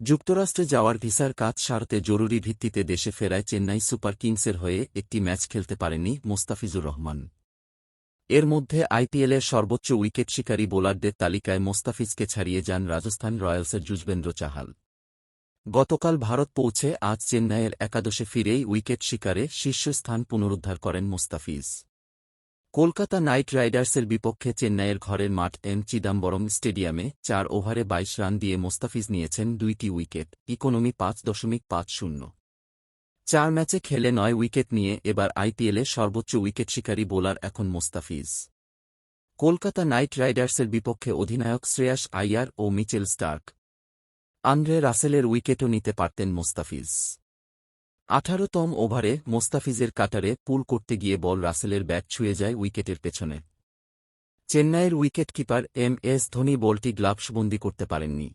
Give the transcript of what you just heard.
যুক্তরাষ্ট্রে যাওয়ার ভিসার কাজ সারতে জরুরি ভিত্তিতে দেশে ফেরায় চেন্নাই সুপার কিংসের হয়ে একটি ম্যাচ খেলতে পারেননি মোস্তাফিজুর রহমান। এর মধ্যে আইপিএলের সর্বোচ্চ উইকেট শিকারী বোলারদের তালিকায় মোস্তাফিজকে ছাড়িয়ে যান রাজস্থান রয়্যালসের যুজবেন্দ্র চাহাল। গতকাল ভারত পৌঁছে আজ চেন্নাইয়ের একাদশে ফিরেই উইকেট শিকারে শীর্ষস্থান পুনরুদ্ধার করেন মোস্তাফিজ। কলকাতা নাইট রাইডার্সের বিপক্ষে চেন্নাইয়ের ঘরের মাঠ এম চিদাম্বরম স্টেডিয়ামে চার ওভারে বাইশ রান দিয়ে মোস্তাফিজ নিয়েছেন দুইটি উইকেট, ইকোনমি পাঁচ দশমিক পাঁচ শূন্য। চার ম্যাচে খেলে নয় উইকেট নিয়ে এবার আইপিএলে সর্বোচ্চ উইকেট শিকারী বোলার এখন মোস্তাফিজ। কলকাতা নাইট রাইডার্সের বিপক্ষে অধিনায়ক শ্রেয়াস আইয়ার ও মিচেল স্টার্ক। আন্দ্রে রাসেলের উইকেটও নিতে পারতেন মোস্তাফিজ। আঠারোতম ওভারে মোস্তাফিজের কাটারে পুল করতে গিয়ে বল রাসেলের ব্যাট ছুঁয়ে যায় উইকেটের পেছনে। চেন্নাইয়ের উইকেটকিপার এম এস ধোনি বলটি গ্লাভসবন্দি করতে পারেননি।